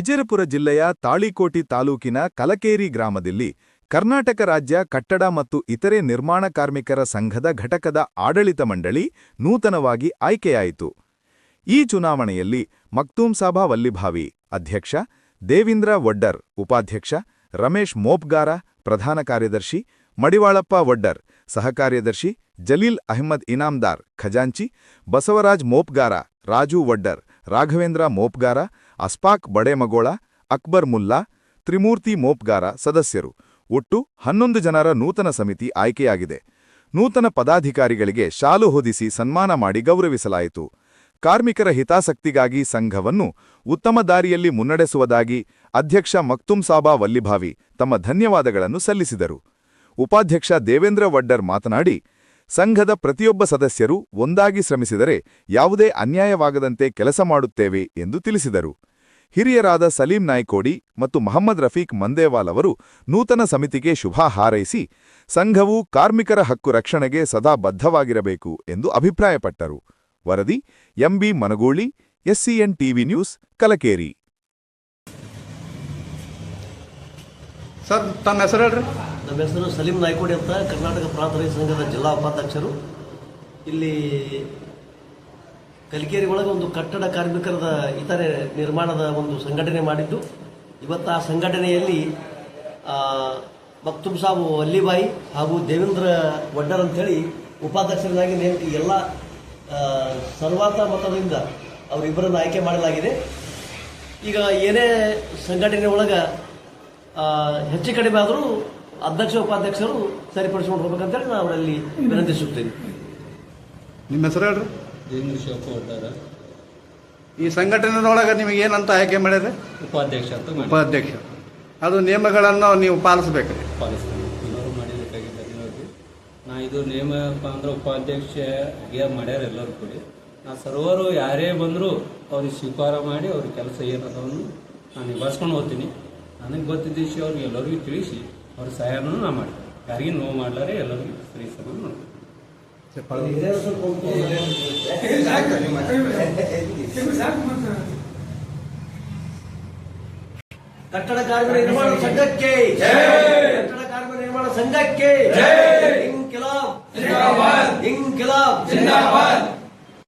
ವಿಜಯಪುರ ಜಿಲ್ಲೆಯ ತಾಳಿಕೋಟಿ ತಾಲೂಕಿನ ಕಲಕೇರಿ ಗ್ರಾಮದಲ್ಲಿ ಕರ್ನಾಟಕ ರಾಜ್ಯ ಕಟ್ಟಡ ಮತ್ತು ಇತರೆ ನಿರ್ಮಾಣ ಕಾರ್ಮಿಕರ ಸಂಘದ ಘಟಕದ ಆಡಳಿತ ಮಂಡಳಿ ನೂತನವಾಗಿ ಆಯ್ಕೆಯಾಯಿತು. ಈ ಚುನಾವಣೆಯಲ್ಲಿ ಮಕ್ತೂಮ್ ಸಾಬಾ ವಲ್ಲಿಭಾವಿ ಅಧ್ಯಕ್ಷ, ದೇವೀಂದ್ರ ವಡ್ಡರ್ ಉಪಾಧ್ಯಕ್ಷ, ರಮೇಶ್ ಮೋಪ್ಗಾರ ಪ್ರಧಾನ ಕಾರ್ಯದರ್ಶಿ, ಮಡಿವಾಳಪ್ಪ ವಡ್ಡರ್ ಸಹಕಾರ್ಯದರ್ಶಿ, ಜಲೀಲ್ ಅಹ್ಮದ್ ಇನಾಮ್ದಾರ್ ಖಜಾಂಚಿ, ಬಸವರಾಜ್ ಮೋಪ್ಗಾರ ರಾಜು ವಡ್ಡರ್ ರಾಘವೇಂದ್ರ ಮೋಪ್ಗಾರ, ಅಸ್ಪಾಕ್ ಬಡೇಮಗೋಳ, ಅಕ್ಬರ್ ಮುಲ್ಲಾ, ತ್ರಿಮೂರ್ತಿ ಮೋಪ್ಗಾರ ಸದಸ್ಯರು. ಒಟ್ಟು ಹನ್ನೊಂದು ಜನರ ನೂತನ ಸಮಿತಿ ಆಯ್ಕೆಯಾಗಿದೆ. ನೂತನ ಪದಾಧಿಕಾರಿಗಳಿಗೆ ಶಾಲು ಹೊದಿಸಿ ಸನ್ಮಾನ ಮಾಡಿ ಗೌರವಿಸಲಾಯಿತು. ಕಾರ್ಮಿಕರ ಹಿತಾಸಕ್ತಿಗಾಗಿ ಸಂಘವನ್ನು ಉತ್ತಮ ದಾರಿಯಲ್ಲಿ ಮುನ್ನಡೆಸುವುದಾಗಿ ಅಧ್ಯಕ್ಷ ಮಕ್ತುಂ ಸಾಬಾ ವಲ್ಲಿಭಾವಿ ತಮ್ಮ ಧನ್ಯವಾದಗಳನ್ನು ಸಲ್ಲಿಸಿದರು. ಉಪಾಧ್ಯಕ್ಷ ದೇವೇಂದ್ರ ವಡ್ಡರ್ ಮಾತನಾಡಿ ಸಂಘದ ಪ್ರತಿಯೊಬ್ಬ ಸದಸ್ಯರು ಒಂದಾಗಿ ಶ್ರಮಿಸಿದರೆ ಯಾವುದೇ ಅನ್ಯಾಯವಾಗದಂತೆ ಕೆಲಸ ಮಾಡುತ್ತೇವೆ ಎಂದು ತಿಳಿಸಿದರು. ಹಿರಿಯರಾದ ಸಲೀಂ ನಾಯ್ಕೋಡಿ ಮತ್ತು ಮಹಮ್ಮದ್ ರಫೀಕ್ ಮಂದೇವಾಲ್ ಅವರು ನೂತನ ಸಮಿತಿಗೆ ಶುಭ ಹಾರೈಸಿ, ಸಂಘವು ಕಾರ್ಮಿಕರ ಹಕ್ಕು ರಕ್ಷಣೆಗೆ ಸದಾ ಬದ್ಧವಾಗಿರಬೇಕು ಎಂದು ಅಭಿಪ್ರಾಯಪಟ್ಟರು. ವರದಿ, MB Managuli, SCN TV news, Kalakeri. Sir ತನ್ನ ಹೆಸರು ಹೇಳ್ರಿ. ನಮ್ಮ ಹೆಸರು ಸಲೀಂ ನಾಯ್ಕೋಡಿ ಅಂತ ಕರ್ನಾಟಕ ಪ್ರಾಂತ ರೈತ ಸಂಘದ ಜಿಲ್ಲಾ ಉಪಾಧ್ಯಕ್ಷರು. ಇಲ್ಲಿ ಕಲಿಕೇರಿ ಒಳಗೆ ಒಂದು ಕಟ್ಟಡ ಕಾರ್ಮಿಕರದ ಇತರೆ ನಿರ್ಮಾಣದ ಒಂದು ಸಂಘಟನೆ ಮಾಡಿದ್ದು. ಇವತ್ತು ಆ ಸಂಘಟನೆಯಲ್ಲಿ ಮಕ್ತುಬ್ ಸಾಬು ವಲ್ಲಿಬಾಯಿ ಹಾಗೂ ದೇವೇಂದ್ರ ವಡ್ಡರ್ ಅಂತೇಳಿ ಉಪಾಧ್ಯಕ್ಷರನ್ನಾಗಿ ನೇಮಕ ಎಲ್ಲ ಸರ್ವಾರ್ಥ ಮತದಿಂದ ಅವರಿಬ್ಬರನ್ನು ಆಯ್ಕೆ ಮಾಡಲಾಗಿದೆ. ಈಗ ಏನೇ ಸಂಘಟನೆ ಒಳಗೆ ಹೆಚ್ಚು ಕಡಿಮೆ ಆದರೂ ಅಧ್ಯಕ್ಷ ಉಪಾಧ್ಯಕ್ಷರು ಸರಿಪಡಿಸ್ಕೊಂಡು ಹೋಗ್ಬೇಕಂತೇಳಿ ನಾನು ಅವರಲ್ಲಿ ವಿನಂತಿಸುತ್ತೇನೆ ನಿಮ್ಮ ಹೆಸರು ಹೇಳ್ರಿ? ಶಿವಪ್ಪ ಒಡ್ಡಾರ ಈ ಸಂಘಟನೆಯೊಳಗೆ ನಿಮಗೆ ಏನಂತ ಆಯ್ಕೆ ಮಾಡಿದ್ರೆ? ಉಪಾಧ್ಯಕ್ಷ ಅಂತ ಮಾಡಿ ಉಪಾಧ್ಯಕ್ಷ. ಅದು ನಿಯಮಗಳನ್ನು ನೀವು ಪಾಲಿಸಬೇಕು. ಪಾಲಿಸ್ತೀನಿ ಎಲ್ಲರೂ ನಾ ಇದು ನೇಮಪ್ಪ ಅಂದ್ರೆ ಉಪಾಧ್ಯಕ್ಷ ಗೇರ್ ಮಾಡ್ಯಾರ ಎಲ್ಲರೂ ಕೂಡಿ. ನಾ ಸರ್ವರು ಯಾರೇ ಬಂದರೂ ಅವ್ರಿಗೆ ಸ್ವೀಕಾರ ಮಾಡಿ ಅವ್ರ ಕೆಲಸ ಏನದವನ್ನು ನಾನು ನಿಭಾಯಿಸ್ಕೊಂಡು ಹೋಗ್ತೀನಿ. ನನಗೆ ಗೊತ್ತಿದ್ದ ವಿಷಯ ಅವ್ರಿಗೆ ಎಲ್ಲರಿಗೂ ತಿಳಿಸಿ. ಅವ್ರ ಸಹಾಯನೂ ನಾ ಮಾಡಿ ಯಾರಿಗೂ ನೋವು ಮಾಡ್ಲಾರೆ ಎಲ್ಲರಿಗೂ ಸರಿ ಸಮ ಕಟ್ಟಡ ಕಾರ್ಮಿಕ ನಿರ್ಮಾಣ ಸಂಘಕ್ಕೆ. ಕಟ್ಟಡ ಕಾರ್ಮಿಕ ನಿರ್ಮಾಣ ಸಂಘಕ್ಕೆ. ಇಂಕಿಲಾಬ್. ಇಂಕಿಲಾಬ್.